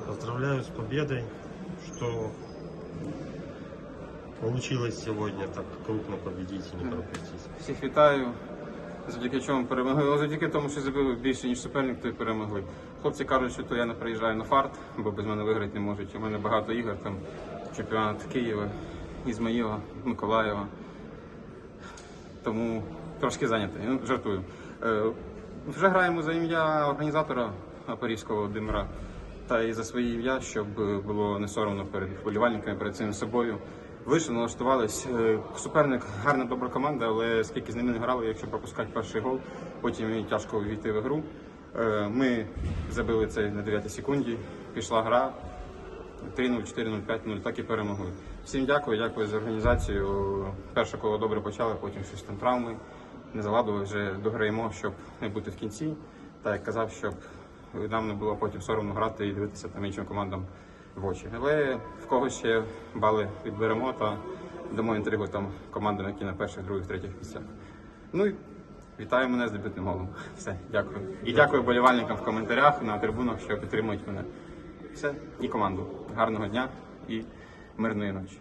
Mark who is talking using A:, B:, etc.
A: поздравляю с победой, что получилось сегодня так крупно победить и не пропустить.
B: Всіх вітаю. Завдяки чому перемогли. Але завдяки тому, що забили більше, ніж суперник, то й перемогли. Хлопці кажуть, що то я не приїжджаю на фарт, бо без мене виграти не можуть. У мене багато ігор, там чемпіонат Києва, Ізмаїла, Миколаєва. Тому трошки зайнятий. Ну, жартую. Е, вже граємо за ім'я організатора Парізького Володимира та і за своє ім'я, щоб е, було не соромно перед вболівальниками, перед самим собою. Вийшли, налаштувались. Е, Суперник гарна добра команда, але скільки з ними не грали, якщо пропускати перший гол, потім і тяжко війти в ігру. Е, Ми забили це на 9 секунді. Пішла гра. 3-0, 4-0, 5-0, так і перемогли. Всім дякую, дякую за організацію. Перше коло добре почали, потім щось там травми. Не заладили, вже дограємо, щоб не бути в кінці. Так як казав, щоб нам не було потім соромно грати і дивитися там іншим командам в очі. Але в когось ще бали відберемо та дамо інтригу там командам, які на перших, других, третіх місцях. Ну і вітаю мене з дебютним голом. Все, дякую. І дякую болівальникам в коментарях на трибунах, що підтримують мене. Все, і команду. Гарного дня і мирної ночі.